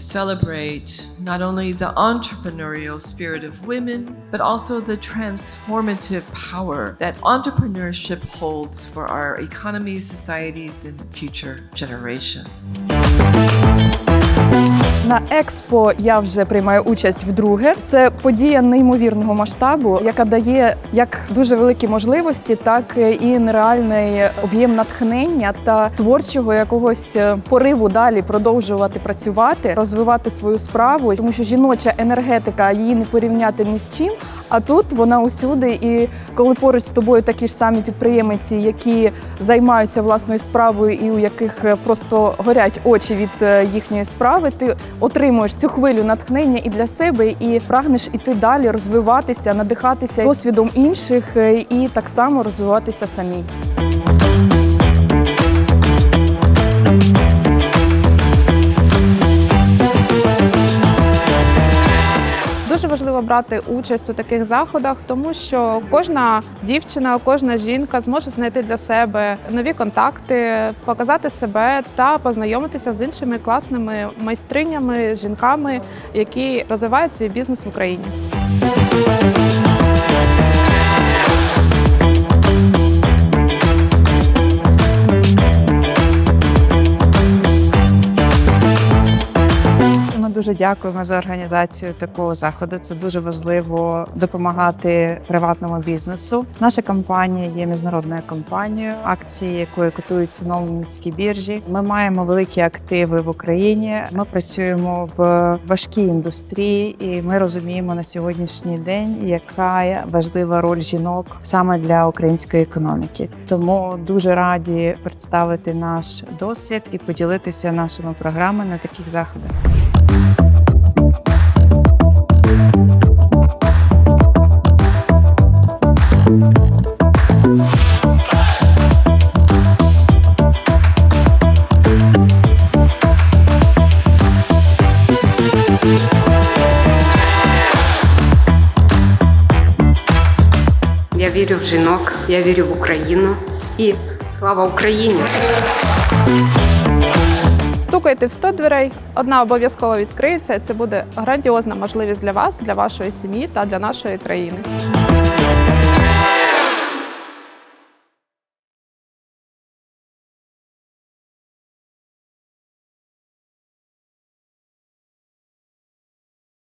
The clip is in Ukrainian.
celebrate not only the entrepreneurial spirit of women, but also the transformative power that entrepreneurship holds for our economies, societies, and future generations. На експо я вже приймаю участь вдруге. Це подія неймовірного масштабу, яка дає як дуже великі можливості, так і нереальний об'єм натхнення та творчого якогось е, пориву далі продовжувати працювати, розвивати свою справу, тому що жіноча енергетика її не порівняти ні з чим. А тут вона усюди, і коли поруч з тобою такі ж самі підприємці, які займаються власною справою, і у яких е, просто горять очі від е, їхньої справи, ти отримуєш цю хвилю натхнення і для себе, і прагнеш іти далі, розвиватися, надихатися досвідом інших е, і так само розвиватися самій. Важливо брати участь у таких заходах, тому що кожна дівчина, кожна жінка зможе знайти для себе нові контакти, показати себе та познайомитися з іншими класними майстринями, жінками, які розвивають свій бізнес в Україні. Дуже дякуємо за організацію такого заходу. Це дуже важливо допомагати приватному бізнесу. Наша компанія є міжнародною компанією, акції якої котуються на Лондонській біржі. Ми маємо великі активи в Україні. Ми працюємо в важкій індустрії, і ми розуміємо на сьогоднішній день, яка важлива роль жінок саме для української економіки. Тому дуже раді представити наш досвід і поділитися нашими програмами на таких заходах. Вірю в жінок, я вірю в Україну і слава Україні! Стукайте в 100 дверей, одна обов'язково відкриється. Це буде грандіозна можливість для вас, для вашої сім'ї та для нашої країни.